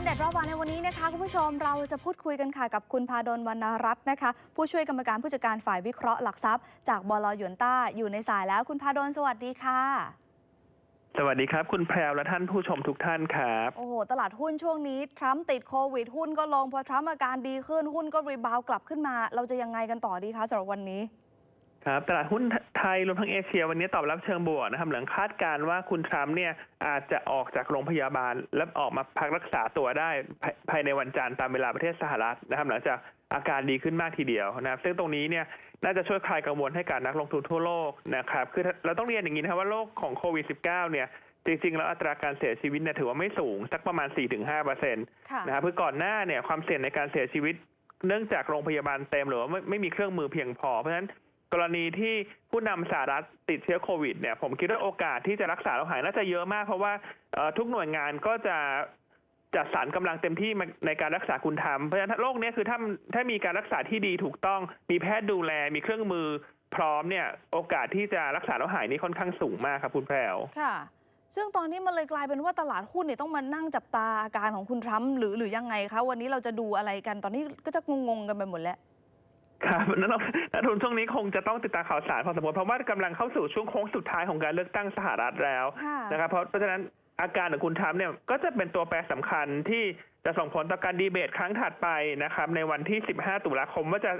นเด็ดรอบวันในวันนี้นะคะคุณผู้ชมเราจะพูดคุยกันค่ะกับคุณพาดลวรรณรัตน์นะคะ ผู้ช่วยกรรมการผู้จัดการฝ่ายวิเคราะห์หลักทรัพย์ จากบลหยวนต้าอยู่ในสายแล้วคุณพาดลสวัสดีค่ะ สวัสดีครับ คุณแพรวและท่านผู้ชมทุกท่านครับ โอ้โหตลาดหุ้นช่วงนี้ทรัมป์ติดโควิดหุ้นก็ลงพอทรัมป์อาการดีขึ้นหุ้นก็รีบาวด์กลับขึ้นมา เราจะยังไงกันต่อดีคะสำหรับวันนี้ ครับตลาดหุ้นไทยรวมทั้งเอเชีย วันนี้ตอบรับเชิงบวกนะครับ หลังคาดการณ์ว่าคุณทรัมป์เนี่ยอาจจะออกจากโรงพยาบาล และออกมาพักรักษาตัวได้ภายภายในวันจันทร์ตามเวลาประเทศสหรัฐนะครับ หลังจากอาการดีขึ้นมากทีเดียวนะครับ ซึ่งตรงนี้เนี่ยน่าจะช่วยคลายกังวลให้กับนักลงทุนทั่วโลกนะครับ คือเราต้องเรียนอย่างนี้นะครับว่าโรคของโควิด -19 เนี่ยจริงๆ แล้วอัตราการเสียชีวิตเนี่ยถือว่าไม่สูง สักประมาณ 4-5เปอร์เซ็นต์ค่ะนะครับคือก่อนหน้าเนี่ยความเสี่ยงในการเสียชีวิต เนื่องจากโรงพยาบาลเต็มหรือว่าไม่ไม่มีเครื่องมือเพียงพอเพราะฉะนั้น กรณีที่ผู้นำสหรัฐติดเชื้อโควิดเนี่ยผมคิดว่าโอกาสที่จะรักษาแล้วหายน่าจะเยอะมาก เพราะว่าทุกหน่วยงานก็จะจัดสรรกำลังเต็มที่ในการรักษาคุณธรรมเพราะฉะนั้นโรคนี้คือถ้าถ้ามีการรักษาที่ดีถูกต้องมีแพทย์ดูแลมีเครื่องมือพร้อมเนี่ยโอกาสที่จะรักษาแล้วหายนี่ค่อนข้างสูงมากครับคุณแพรวค่ะ ซึ่งตอนนี้มันเลยกลายเป็นว่าตลาดหุ้นเนี่ยต้องมานั่งจับตาอาการของคุณทรัมป์หรือหรือยังไงคะวันนี้เราจะดูอะไรกันตอนนี้ก็จะงงๆกันไปหมดแล้ว ครับนักลงนักทุนช่วงนี้คงจะต้องติดตามข่าวสารพอสมควรเพราะว่ากำลังเข้าสู่ช่วงโค้งสุดท้ายของการเลือกตั้งสหรัฐแล้วค่ะนะครับเพราะเพราะฉะนั้นอาการของคุณทรัมป์เนี่ยก็จะเป็นตัวแปรสำคัญที่จะส่งผลต่อการดีเบตครั้งถัดไปนะครับ ในวันที่ 15 ตุลาคมว่าจะ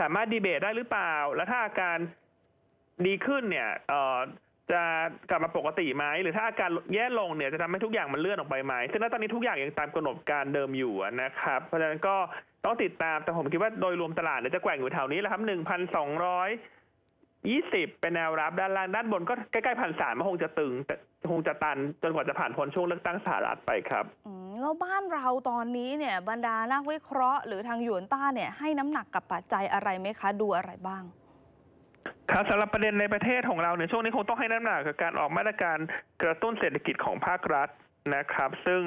สามารถดีเบตได้หรือเปล่า แล้วถ้าอาการดีขึ้นเนี่ยเอ่อ จะกลับมาปกติไหมหรือถ้าอาการแย่ลงเนี่ยจะทำให้ทุกอย่างมันเลื่อนออกไปไหมซึ่งณตอนนี้ทุกอย่างยังตามกำหนดการเดิมอยู่นะครับ เพราะฉะนั้นก็ต้องติดตามแต่ผมคิดว่าโดยรวมตลาดเนี่ยจะแกว่งอยู่แถวนี้แหละครับหนึ่งพันสองร้อยยี่สิบเป็นแนวรับด้านล่างด้านบนก็ใกล้ๆพันสามคงจะตึงแต่คงจะตันจนกว่าจะผ่านพ้นช่วงเลือกตั้งสหรัฐไปครับแล้วบ้านเราตอนนี้เนี่ยบรรดานักวิเคราะห์หรือทางยวนต้าเนี่ยให้น้ำหนักกับปัจจัยอะไรไหมคะ ดูอะไรบ้าง ครับสำหรับประเด็นในประเทศของเราเนี่ยช่วงนี้คงต้องให้น้ำหนักกับการออกมาตรการกระตุ้นเศรษฐกิจของภาครัฐนะครับ ซึ่ง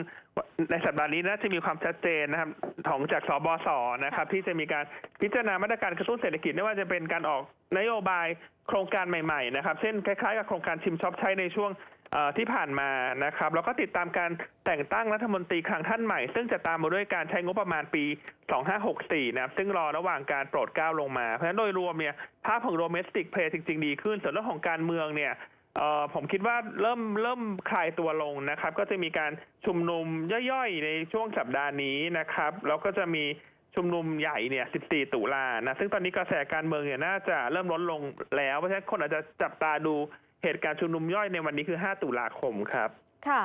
ในสัปดาห์นี้น่าจะมีความชัดเจนนะครับของจากสบสนะครับ ที่จะมีการพิจารณามาตรการกระตุ้นเศรษฐกิจไม่ว่าจะเป็นการออกนโยบายโครงการใหม่ๆนะครับ เช่นคล้ายๆกับโครงการชิมช็อปใช้ในช่วง ที่ผ่านมานะครับ แล้วก็ติดตามการแต่งตั้งรัฐมนตรีครั้งท่านใหม่ ซึ่งจะตามมาด้วยการใช้งบประมาณปี 2564 นะครับ ซึ่งรอระหว่างการโปรดเกล้าลงมา เพราะฉะนั้นโดยรวมเนี่ยภาพของโ o เมสติกเพลย์จริง ๆ ดีขึ้น ส่วนเรื่องของการเมืองเนี่ยผมคิดว่าเริ่มเริ่มคลายตัวลงนะครับ ก็จะมีการชุมนุมย่อยๆ ในช่วงสัปดาห์นี้นะครับ แล้วก็จะมีชุมนุมใหญ่เนี่ย 14 ตุลานะ ซึ่งตอนนี้กระแสการเมืองเนี่ยน่าจะเริ่มลดลงแล้ว เพราะฉะนั้นคนอาจจะจับตาดู เหตุการณ์ชุมนุมย่อยในวันนี้คือ 5 ตุลาคมครับ ค่ะ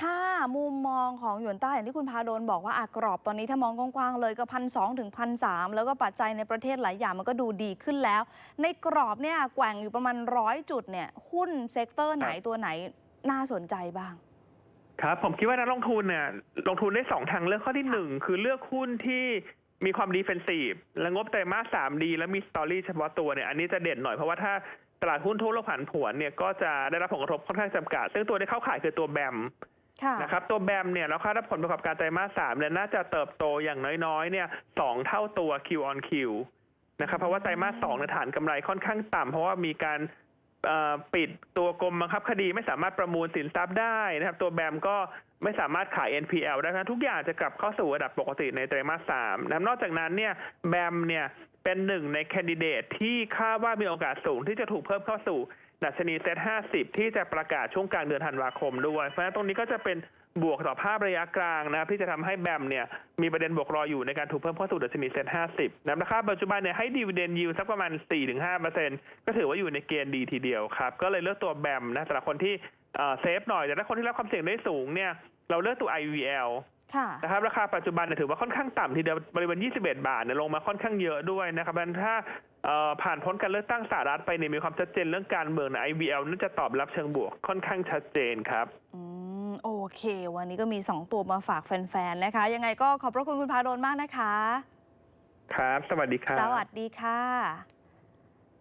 ถ้ามุมมองของหยวนต้าอย่างที่คุณพาโดนบอกว่าอากรอบตอนนี้ถ้ามองกว้างๆเลยก็พันสถึงพันสแล้วก็ปัจจัยในประเทศหลายอย่างมันก็ดูดีขึ้นแล้ว ในกรอบเนี่ยแกว่งอยู่ประมาณร้อยจุดเนี่ยหุ้นเซกเตอร์ไหนครับตัวไหนน่าสนใจบ้าง ครับผมคิดว่านักลงทุนเนี่ยลงทุนได้สองทางเลือกข้อที่ค่ะหนึ่งคือเลือกหุ้นที่มีความดีเฟนซีฟและงบไตรมาสสามดี และมีสตอรี่เฉพาะตัวเนี่ยอันนี้จะเด่นหน่อยเพราะว่าถ้าต ลาดหุ้นทั่วโลกผันผวนเนี่ยก็จะได้รับผลกระทบค่อนข้างจำกัด ซึ่งตัวที่เข้าขายคือตัวแบมค่ะนะครับตัวแบมเนี่ยเราคาดว่าผลประกอบการไตรมาสสามเนี่ยน่าจะเติบโตอย่างน้อยๆเนี่ยสองเท่าตัว Q on Q นะครับเพราะว่าไตรมาสสองเนี่ยฐานกำไรค่อนข้างต่ำเพราะว่ามีการเอ่อปิดตัวกรมบังคับคดีไม่สามารถประมูลสินทรัพย์ได้นะครับ ตัวแบมก็ไม่สามารถขาย NPL ได้นะทุกอย่างจะกลับเข้าสู่ระดับปกติในไตรมาสสามนะครับนอกจากนั้นเนี่ยแบมเนี่ย เป็นหนึ่งในแคนดิเดตที่คาดว่ามีโอกาสสูงที่จะถูกเพิ่มเข้าสู่ดัชนีเซ็ต50 ที่จะประกาศช่วงกลางเดือนธันวาคมด้วย เพราะฉะนั้นตรงนี้ก็จะเป็นบวกต่อภาพระยะกลางนะครับที่จะทำให้แบมเนี่ยมีประเด็นบวกรออยู่ในการถูกเพิ่มเข้าสู่ดัชนีเซ็ต50นะครับราคาปัจจุบันเนี่ยให้ดีเวเดนยิวสักประมาณ 4-5%ก็ถือว่าอยู่ในเกณฑ์ดีทีเดียวครับ ก็เลยเลือกตัวแบมนะสำหรับคนที่เอ่อเซฟหน่อย แต่ถ้าคนที่รับความเสี่ยงได้สูงเนี่ยเราเลือกตัว IVL ค่ะ นะครับราคาปัจจุบันเนี่ยถือว่าค่อนข้างต่ำทีเดียวบริเวณ 21 บาทเนี่ยลงมาค่อนข้างเยอะด้วยนะครับเพราะฉะนั้นถ้าเอ่อผ่านพ้นการเลือกตั้งสหรัฐไปเนี่ยมีความชัดเจนเรื่องการเมืองใน IVL น่าจะตอบรับเชิงบวกค่อนข้างชัดเจนครับ อืม โอเค วันนี้ก็มี 2 ตัวมาฝากแฟน ๆ นะคะ ยังไงก็ขอบพระคุณคุณพาโดนมากนะคะ ครับ สวัสดีครับ สวัสดีค่ะ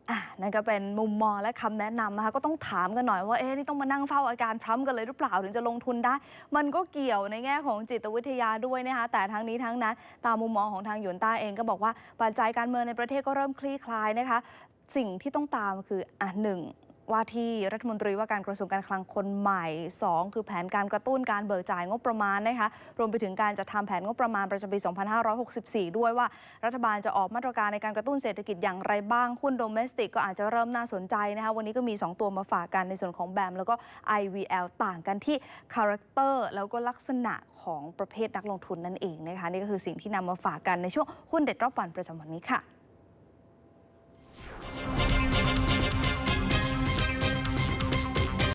อะนั่นก็เป็นมุมมองและคำแนะนำนะคะ ก็ต้องถามกันหน่อยว่าเอ๊ะนี่ต้องมานั่งเฝ้าอาการทรัมป์กันเลยหรือเปล่าถึงจะลงทุนได้ มันก็เกี่ยวในแง่ของจิตวิทยาด้วยนะคะแต่ทั้งนี้ทั้งนั้นตามมุมมองของทางหยวนต้าเองก็บอกว่าปัจจัยการเมืองในประเทศก็เริ่มคลี่คลายนะคะ สิ่งที่ต้องตามคืออะหนึ่ง ว่าที่รัฐมนตรีว่าการกระทรวงการคลังคนใหม่ 2 คือแผนการกระตุ้นการเบิกจ่ายงบประมาณนะคะรวมไปถึงการจัดทำแผนงบประมาณประจำปี 2564 ด้วยว่า รัฐบาลจะออกมาตรการในการกระตุ้นเศรษฐกิจอย่างไรบ้างหุ้นโดเมสติกก็อาจจะเริ่มน่าสนใจนะคะวันนี้ก็มี 2 ตัวมาฝากกันในส่วนของแบมแล้วก็ IVL ต่างกันที่คาแรคเตอร์แล้วก็ลักษณะของประเภทนักลงทุนนั่นเองนะคะนี่ก็คือสิ่งที่นำมาฝากกันในช่วงหุ้นเด็ดรอบวันประจำวันนี้ค่ะ